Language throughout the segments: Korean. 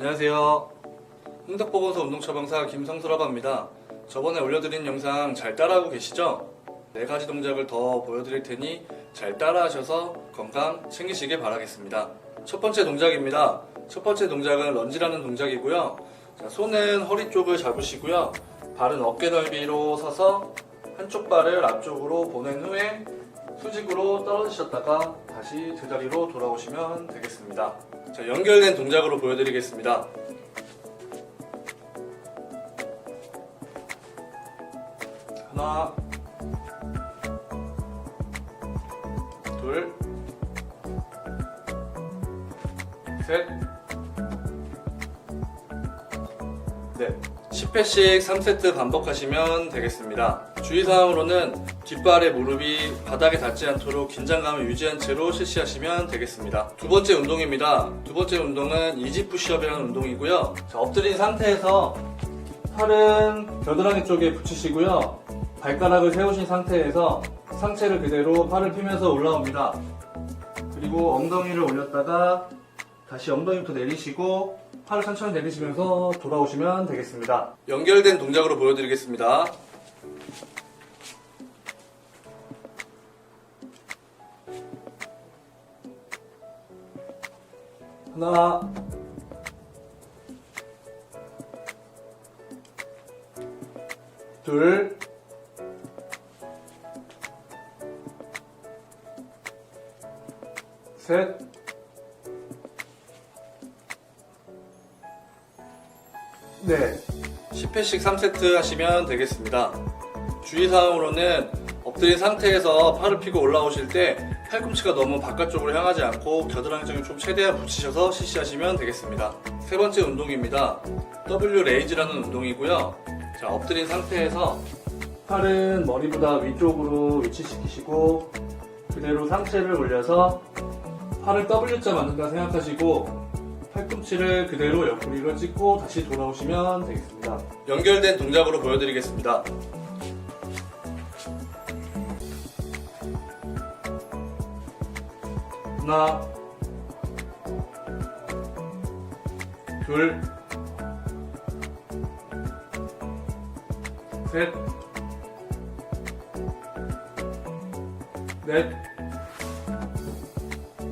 안녕하세요. 홍덕보건소 운동처방사 김성수라고 합니다. 저번에 올려드린 영상 잘 따라하고 계시죠? 네 가지 동작을 더 보여드릴 테니 잘 따라하셔서 건강 챙기시길 바라겠습니다. 첫 번째 동작입니다. 첫 번째 동작은 런지라는 동작이고요. 자, 손은 허리 쪽을 잡으시고요. 발은 어깨 넓이로 서서 한쪽 발을 앞쪽으로 보낸 후에 수직으로 떨어지셨다가 다시 제자리로 돌아오시면 되겠습니다. 자, 연결된 동작으로 보여드리겠습니다. 하나, 둘, 셋, 넷. 10회씩 3세트 반복하시면 되겠습니다. 주의사항으로는 뒷발의 무릎이 바닥에 닿지 않도록 긴장감을 유지한 채로 실시하시면 되겠습니다. 두 번째 운동입니다. 두 번째 운동은 이지 푸시업이라는 운동이고요. 자, 엎드린 상태에서 팔은 겨드랑이 쪽에 붙이시고요. 발가락을 세우신 상태에서 상체를 그대로 팔을 피면서 올라옵니다. 그리고 엉덩이를 올렸다가 다시 엉덩이부터 내리시고 팔을 천천히 내리시면서 돌아오시면 되겠습니다. 연결된 동작으로 보여드리겠습니다. 하나, 둘, 셋, 네. 10회씩 3세트 하시면 되겠습니다. 주의사항으로는 엎드린 상태에서 팔을 펴고 올라오실 때 팔꿈치가 너무 바깥쪽으로 향하지 않고 겨드랑이 쪽에 좀 최대한 붙이셔서 실시하시면 되겠습니다. 세 번째 운동입니다. W 레이즈라는 운동이고요. 자, 엎드린 상태에서 팔은 머리보다 위쪽으로 위치시키시고 그대로 상체를 올려서 팔을 W자 만든다 생각하시고 팔꿈치를 그대로 옆구리로 찍고 다시 돌아오시면 되겠습니다. 연결된 동작으로 보여드리겠습니다. 하나, 둘, 셋, 넷,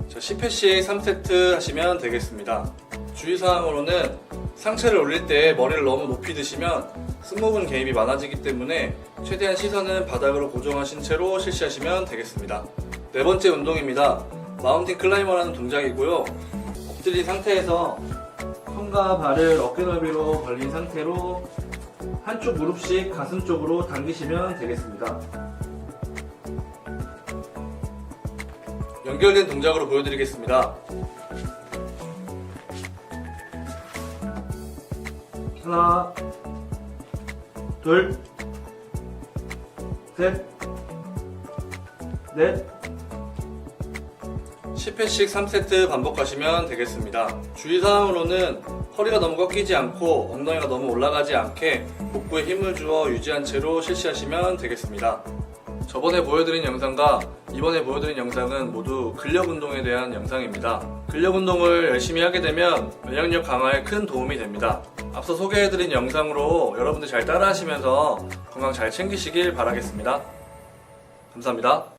자, 10회씩 3세트 하시면 되겠습니다. 주의사항으로는 상체를 올릴 때 머리를 너무 높이 드시면 승모근 개입이 많아지기 때문에 최대한 시선은 바닥으로 고정하신 채로 실시하시면 되겠습니다. 네 번째 운동입니다. 마운틴 클라이머라는 동작이고요. 엎드린 상태에서 손과 발을 어깨 넓이로 벌린 상태로 한쪽 무릎씩 가슴 쪽으로 당기시면 되겠습니다. 연결된 동작으로 보여드리겠습니다. 하나, 둘, 셋, 넷. 10회씩 3세트 반복하시면 되겠습니다. 주의사항으로는 허리가 너무 꺾이지 않고 엉덩이가 너무 올라가지 않게 복부에 힘을 주어 유지한 채로 실시하시면 되겠습니다. 저번에 보여드린 영상과 이번에 보여드린 영상은 모두 근력 운동에 대한 영상입니다. 근력 운동을 열심히 하게 되면 면역력 강화에 큰 도움이 됩니다. 앞서 소개해드린 영상으로 여러분들 잘 따라하시면서 건강 잘 챙기시길 바라겠습니다. 감사합니다.